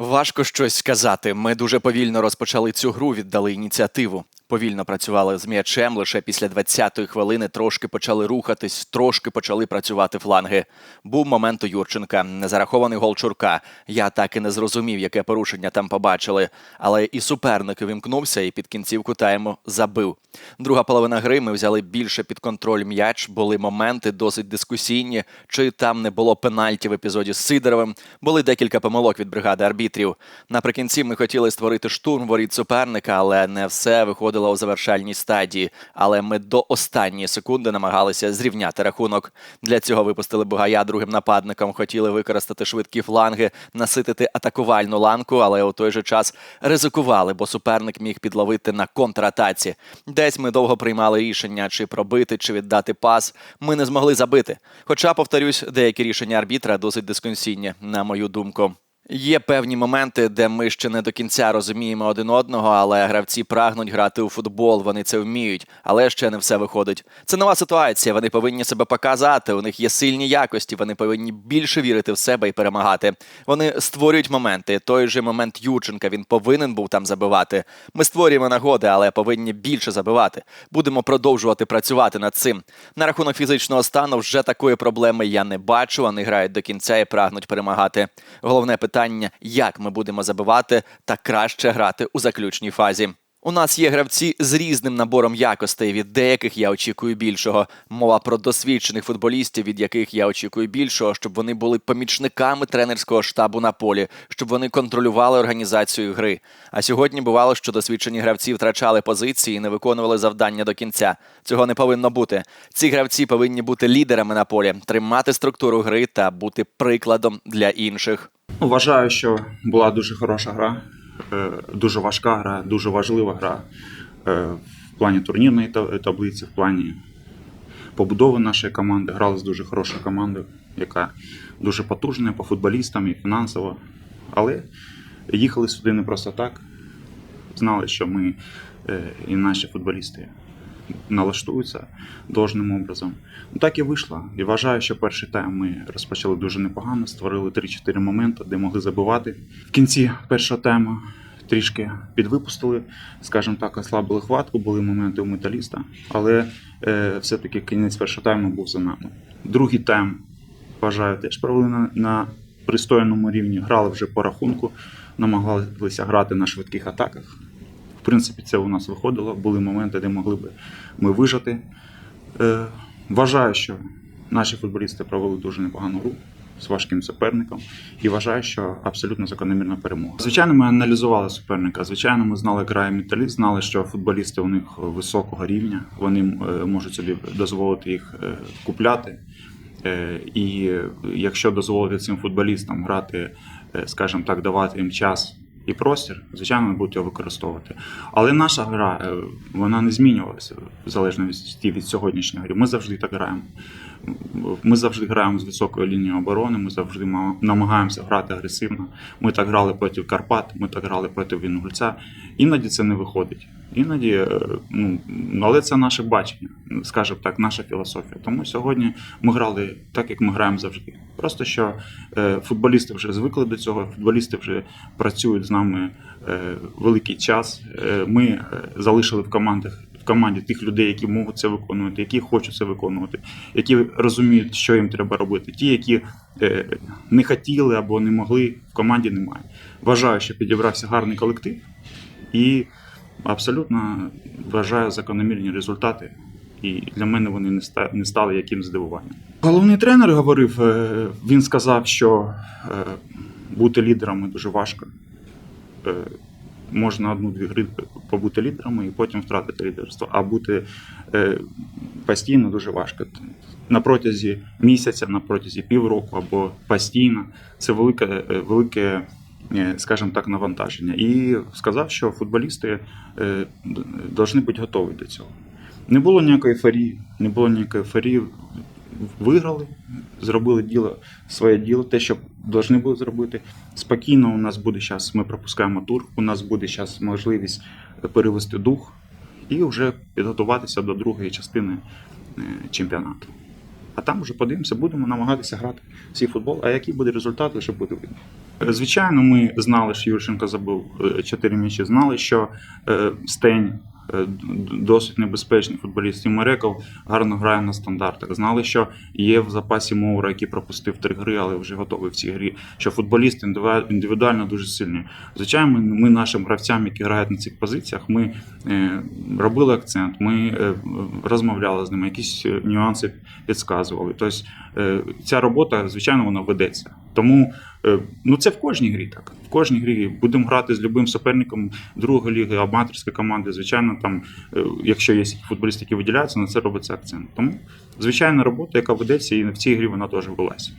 Важко щось сказати. Ми дуже повільно розпочали цю гру, віддали ініціативу. Повільно працювали з м'ячем. Лише після 20-ї хвилини трошки почали рухатись, трошки почали працювати фланги. Був момент у Юрченка, незарахований гол Чурка. Я так і не зрозумів, яке порушення там побачили. Але і суперник вімкнувся і під кінцівку тайму забив. Друга половина гри ми взяли більше під контроль м'яч. Були моменти досить дискусійні. Чи там не було пенальті в епізоді з Сидоровим? Були декілька помилок від бригади арбітрів. Наприкінці ми хотіли створити штурм воріт суперника, але не все виходило у завершальній стадії. Але ми до останньої секунди намагалися зрівняти рахунок. Для цього випустили Бугая другим нападником. Хотіли використати швидкі фланги, наситити атакувальну ланку, але у той же час ризикували, бо суперник міг підловити на контратаці. Десь ми довго приймали рішення, чи пробити, чи віддати пас. Ми не змогли забити. Хоча, повторюсь, деякі рішення арбітра досить дискусійні, на мою думку. Є певні моменти, де ми ще не до кінця розуміємо один одного, але гравці прагнуть грати у футбол, вони це вміють, але ще не все виходить. Це нова ситуація. Вони повинні себе показати. У них є сильні якості, вони повинні більше вірити в себе і перемагати. Вони створюють моменти. Той же момент Юченка він повинен був там забивати. Ми створюємо нагоди, але повинні більше забивати. Будемо продовжувати працювати над цим. На рахунок фізичного стану вже такої проблеми я не бачу. Вони грають до кінця і прагнуть перемагати. Головне питання, як ми будемо забивати та краще грати у заключній фазі. У нас є гравці з різним набором якостей. Від деяких я очікую більшого. Мова про досвідчених футболістів, від яких я очікую більшого, щоб вони були помічниками тренерського штабу на полі, щоб вони контролювали організацію гри. А сьогодні бувало, що досвідчені гравці втрачали позиції і не виконували завдання до кінця. Цього не повинно бути. Ці гравці повинні бути лідерами на полі, тримати структуру гри та бути прикладом для інших. Вважаю, що була дуже хороша гра, дуже важка гра, дуже важлива гра е, в плані турнірної таблиці, в плані побудови нашої команди. Грали з дуже хорошою командою, яка дуже потужна по футболістам і фінансово. Але їхали сюди не просто так. Знали, що ми е, і наші футболісти налаштуються должним образом. Ну так і вийшло. І вважаю, що перший тайм ми розпочали дуже непогано, створили 3-4 моменти, де могли забивати. В кінці першого тайму трішки підвипустили, скажімо так, ослабили хватку, були моменти у металіста, але е, все-таки кінець першого тайму був за нами. Другий тайм, вважаю, теж провели на, на пристойному рівні, грали вже по рахунку, намагалися грати на швидких атаках. В принципі, це у нас виходило. Були моменти, де могли би ми вижити. Е, вважаю, що наші футболісти провели дуже непогану гру з важким суперником і вважаю, що абсолютно закономірна перемога. Звичайно, ми аналізували суперника. Звичайно, ми знали грає металіст, знали, що футболісти у них високого рівня, вони е, можуть собі дозволити їх е, купляти. Е, І якщо дозволити цим футболістам грати, скажімо так, давати їм час і простір, звичайно, будуть його використовувати. Але наша гра е, вона не змінювалася в залежності від сьогоднішньої гри. Ми завжди так граємо. Ми завжди граємо з високою лінією оборони, ми завжди намагаємося грати агресивно. Ми так грали проти Карпат, ми так грали проти Вінгульця. Іноді це не виходить. Іноді, е, ну, але це наше бачення, скажімо так, наша філософія. Тому сьогодні ми грали так, як ми граємо завжди. Просто що е, футболісти вже звикли до цього, футболісти вже працюють з нами е, великий час. Е, Ми залишили в командах. В команді тих людей, які можуть це виконувати, які хочуть це виконувати, які розуміють, що їм треба робити. Ті, які не хотіли або не могли, в команді немає. Вважаю, що підібрався гарний колектив і абсолютно вважаю закономірні результати. І для мене вони не стали якимсь здивуванням. Головний тренер говорив, е, він сказав, що е, бути лідерами дуже важко. Е, Можна одну-дві гри побути лідерами і потім втратити лідерство. А бути постійно дуже важко. На протязі місяця, на протязі півроку або постійно це велике, велике скажімо так, навантаження. І сказав, що футболісти повинні бути готові до цього. Не було ніякої ейфорії, не було ніякої ейфорії. Виграли, зробили діло, своє діло, те, що повинні були зробити. Спокійно у нас буде зараз, ми пропускаємо тур, у нас буде зараз можливість перевести дух і вже підготуватися до другої частини е, чемпіонату. А там вже подивимося, будемо намагатися грати в свій футбол. А який буде результат, вже буде видно. Звичайно, ми знали, що Юрченко забив е, чотири м'ячі, знали, що е, Стень е, досить небезпечний футболіст. І Мареков гарно грає на стандартах. Знали, що є в запасі Моура, який пропустив три гри, але вже готовий в цій грі. Що футболіст індивідуально дуже сильний. Звичайно, ми, нашим гравцям, які грають на цих позиціях, ми е, робили акцент, ми е, розмовляли з ними, якісь е, нюанси підказували. Тобто е, ця робота, звичайно, вона ведеться. Тому е, ну це в кожній грі так. В кожній грі будемо грати з любим суперником другої ліги, аматорської команди. Звичайно, там, е, якщо є футболісти, які виділяються, на це робиться акцент. Тому звичайна робота, яка ведеться, і в цій грі вона теж велася.